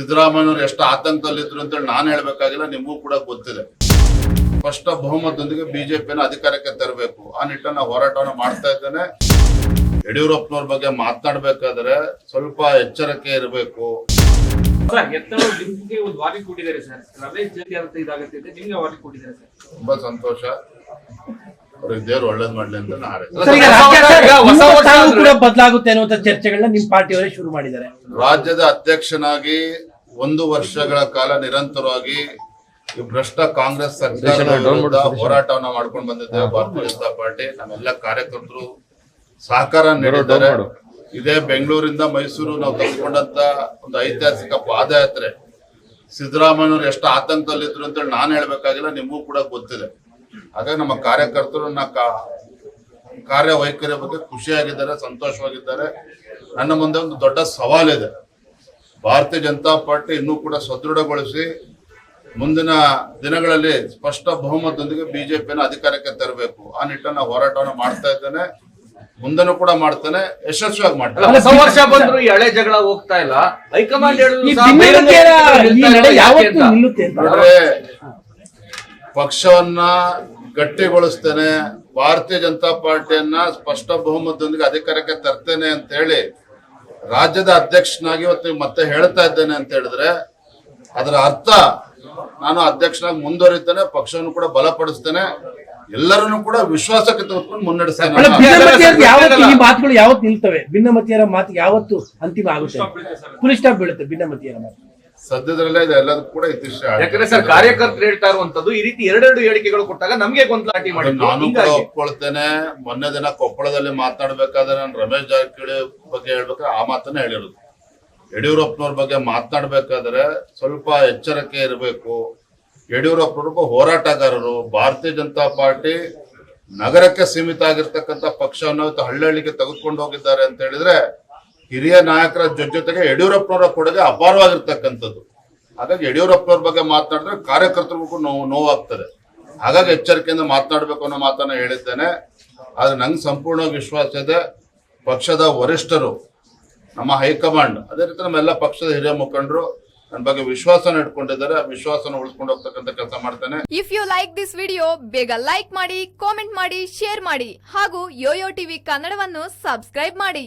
ಸಿದ್ದರಾಮಯ್ಯನವರು ಎಷ್ಟು ಆತಂಕದಲ್ಲಿದ್ರು ಅಂತೇಳಿ ನಾನು ಹೇಳ್ಬೇಕಾಗಿಲ್ಲ ನಿಮಗೂ ಕೂಡ ಗೊತ್ತಿದೆ. ಸ್ಪಷ್ಟ ಬಹುಮತದೊಂದಿಗೆ ಬಿಜೆಪಿನ ಅಧಿಕಾರಕ್ಕೆ ತರಬೇಕು. ಆ ನಿಟ್ಟನ್ನ ಹೋರಾಟವನ್ನು ಮಾಡ್ತಾ ಇದ್ದೇನೆ. ಯಡಿಯೂರಪ್ಪನವ್ರ ಬಗ್ಗೆ ಮಾತನಾಡ್ಬೇಕಾದ್ರೆ ಸ್ವಲ್ಪ ಎಚ್ಚರಿಕೆ ಇರಬೇಕು. ತುಂಬಾ ಸಂತೋಷ. ಅವ್ರಿಗೆ ದೇವ್ರು ಒಳ್ಳೇದ್ ಮಾಡ್ಲಿ ಅಂತ ನಾನು ಹಾರೈಸ್ತೇನೆ. ಸರ್, ರಾಜ್ಯ- ವರ್ಷ- ಹೊಸ ನಿಮ್ಮ ಅಂದ್ರೆ- ಕೂಡ ಬದಲಾಗುತ್ತೆ ಅನ್ನುವಂತ ಚರ್ಚೆಗಳನ್ನ ನಿಮ್ ಪಾರ್ಟಿಯವರೇ ಶುರು ಮಾಡಿದ್ದಾರೆ. ರಾಜ್ಯದ ಅಧ್ಯಕ್ಷನಾಗಿ ಒಂದು ವರ್ಷಗಳ ಕಾಲ ನಿರಂತರವಾಗಿ ಭ್ರಷ್ಟ ಕಾಂಗ್ರೆಸ್ ಸರ್ಕಾರದ ವಿರುದ್ಧ ಹೋರಾಟವನ್ನ ಮಾಡ್ಕೊಂಡು ಬಂದಿದ್ದೇವೆ ಭಾರತೀಯ ಜನತಾ ಪಾರ್ಟಿ ನಮ್ಮೆಲ್ಲ ಕಾರ್ಯಕರ್ತರು ಸಹಕಾರ ನೀಡಿದ್ದಾರೆ. ಇದೇ ಬೆಂಗಳೂರಿಂದ ಮೈಸೂರು ನಾವು ತೆಗೆದುಕೊಂಡಂತ ಒಂದು ಐತಿಹಾಸಿಕ ಪಾದಯಾತ್ರೆ. ಸಿದ್ದರಾಮಯ್ಯವ್ರು ಎಷ್ಟು ಆತಂಕದಲ್ಲಿದ್ರು ಅಂತೇಳಿ ನಾನು ಹೇಳ್ಬೇಕಾಗಿಲ್ಲ ನಿಮಗೂ ಕೂಡ ಗೊತ್ತಿದೆ. ಹಾಗಾಗಿ ನಮ್ಮ ಕಾರ್ಯಕರ್ತರು ನನ್ನ ಕಾ- ಕಾರ್ಯವೈಖರಿಯ ಬಗ್ಗೆ ಖುಷಿಯಾಗಿದ್ದಾರೆ ಸಂತೋಷವಾಗಿದ್ದಾರೆ. ನನ್ನ ಮುಂದೆ ಒಂದು ದೊಡ್ಡ ಸವಾಲಿದೆ. ಭಾರತೀಯ ಜನತಾ ಪಾರ್ಟಿ ಇನ್ನೂ ಕೂಡ ಸದೃಢಗೊಳಿಸಿ ಮುಂದಿನ ದಿನಗಳಲ್ಲಿ ಸ್ಪಷ್ಟ ಬಹುಮತದೊಂದಿಗೆ ಬಿಜೆಪಿನ ಅಧಿಕಾರಕ್ಕೆ ತರಬೇಕು. ಆ ನಿಟ್ಟನ್ನ ಹೋರಾಟವನ್ನು ಮಾಡ್ತಾ ಇದ್ದೇನೆ. ಮುಂದೆನೂ ಕೂಡ ಮಾಡ್ತೇನೆ. ಯಶಸ್ವಿಯಾಗಿ ಮಾಡ್ತಾರೆ ಮಾಡ್ತೇನೆ ಬಂದ್ರು ಜಗಳ ಹೋಗ್ತಾ ಇಲ್ಲ. ಹೈಕಮಾಂಡ್ ಹೇಳಿದ್ರು ಈ ಸಹ ಭಿನ್ನಮತೀಯರ ಬೇರೆ ಈ ನಿಲ್ತಾ ನಡೆ ಇಲ್ಲ, ಯಾಕೆ ಯಾವತ್ತೂ ನಿಲ್ಲುತ್ತೆ ಪಕ್ಷವನ್ನ ಗಟ್ಟಿಗೊಳಿಸ್ತೇನೆ. ಭಾರತೀಯ ಜನತಾ ಪಾರ್ಟಿಯನ್ನ ಸ್ಪಷ್ಟ ಬಹುಮತದೊಂದಿಗೆ ಅಧಿಕಾರಕ್ಕೆ ತರ್ತೇನೆ ಅಂತ ಹೇಳಿ ರಾಜ್ಯದ ಅಧ್ಯಕ್ಷನಾಗಿ ಇವತ್ತು ಮತ್ತೆ ಹೇಳ್ತಾ ಇದ್ದೇನೆ ಅಂತ ಹೇಳಿದ್ರೆ ಅದರ ಅರ್ಥ ನಾನು ಅಧ್ಯಕ್ಷನಾಗಿ ಮುಂದುವರಿತೇನೆ ಪಕ್ಷವನ್ನು ಕೂಡ ಬಲಪಡಿಸ್ತೇನೆ ಎಲ್ಲರನ್ನು ಕೂಡ ವಿಶ್ವಾಸಕ್ಕೆ ತೆಗೆದುಕೊಂಡು ಈ ಮಾತುಗಳು ಯಾವತ್ತು ನಿಲ್ತವೆ? ಭಿನ್ನಮತೀಯರ ಮಾತು ಯಾವತ್ತು ಅಂತಿಮ ಆಗುತ್ತೆ? ಫುಲ್ ಸ್ಟಾಪ್ ಬೀಳುತ್ತೆ ಭಿನ್ನಮತೀಯರ ಮಾತು. ಸದ್ಯದಲ್ಲೇ ಇದೆ ಎಲ್ಲದಕ್ಕೂ ಕೂಡ ಇತಿಶ್ರೀ ಯಾಕಂದ್ರೆ ಸರ್ ಕಾರ್ಯಕರ್ತರು ಹೇಳ್ತಾ ಇರುವಂತದ್ದು ಈ ರೀತಿ ಎರಡೆರಡು ಹೇಳಿಕೆಗಳು ಕೊಟ್ಟಾಗ ನಮ್ಗೆ ಗೊಂದಲಾಟಿ ಮಾಡಿ ನಾನು ಕೂಡ ಒಪ್ಕೊಳ್ತೇನೆ. ಮೊನ್ನೆ ದಿನ ಕೊಪ್ಪಳದಲ್ಲಿ ಮಾತನಾಡ್ಬೇಕಾದ್ರೆ ನಾನು ರಮೇಶ್ ಜಾರಕಿಹೊಳಿ ಬಗ್ಗೆ ಹೇಳ್ಬೇಕಾದ್ರೆ ಆ ಮಾತನ್ನ ಹೇಳಿರೋದು. ಯಡಿಯೂರಪ್ಪನವ್ರ ಬಗ್ಗೆ ಮಾತನಾಡ್ಬೇಕಾದ್ರೆ ಸ್ವಲ್ಪ ಎಚ್ಚರಿಕೆ ಇರಬೇಕು. ಯಡಿಯೂರಪ್ಪನವ್ರು ಹೋರಾಟಗಾರರು ಭಾರತೀಯ ಜನತಾ ಪಾರ್ಟಿ ನಗರಕ್ಕೆ ಸೀಮಿತ ಆಗಿರ್ತಕ್ಕಂಥ ಪಕ್ಷವನ್ನು ಹಳ್ಳಿ ಹಳ್ಳಿಗೆ ತೆಗೆದುಕೊಂಡು ಹೋಗಿದ್ದಾರೆ ಅಂತ ಹೇಳಿದ್ರೆ ಹಿರಿಯ ನಾಯಕರ ಜೊತೆ ಜೊತೆಗೆ ಯಡಿಯೂರಪ್ಪನವರ ಕೊಡುಗೆ ಅಪಾರವಾಗಿರ್ತಕ್ಕಂಥದ್ದು. ಹಾಗಾಗಿ ಯಡಿಯೂರಪ್ಪನವ್ರ ಬಗ್ಗೆ ಮಾತನಾಡಿದ್ರೆ ಕಾರ್ಯಕರ್ತರಿಗೂ ನೋವು, ನೋವಾಗ್ತದೆ. ಹಾಗಾಗಿ ಎಚ್ಚರಿಕೆಯಿಂದ ಮಾತನಾಡಬೇಕು ಅನ್ನೋ ಮಾತನ್ನ ಹೇಳಿದ್ದೇನೆ. ಆದ್ರೆ ನಂಗೆ ಸಂಪೂರ್ಣ ವಿಶ್ವಾಸ ಇದೆ, ಪಕ್ಷದ ವರಿಷ್ಠರು, ನಮ್ಮ ಹೈಕಮಾಂಡ್, ಅದೇ ರೀತಿ ನಮ್ಮೆಲ್ಲ ಪಕ್ಷದ ಹಿರಿಯ ಮುಖಂಡರು ನನ್ನ ಬಗ್ಗೆ ವಿಶ್ವಾಸನ ಇಟ್ಕೊಂಡಿದ್ದಾರೆ ವಿಶ್ವಾಸನ ಉಳಿಸ್ಕೊಂಡು ಹೋಗ್ತಕ್ಕಂಥ ಕೆಲಸ ಮಾಡ್ತೇನೆ. If you like this video ಬೇಗ ಲೈಕ್ ಮಾಡಿ ಕಾಮೆಂಟ್ ಮಾಡಿ ಶೇರ್ ಮಾಡಿ, ಹಾಗೂ ಯೋಯೋ ಟಿವಿ ಕನ್ನಡವನ್ನು ಸಬ್ಸ್ಕ್ರೈಬ್ ಮಾಡಿ.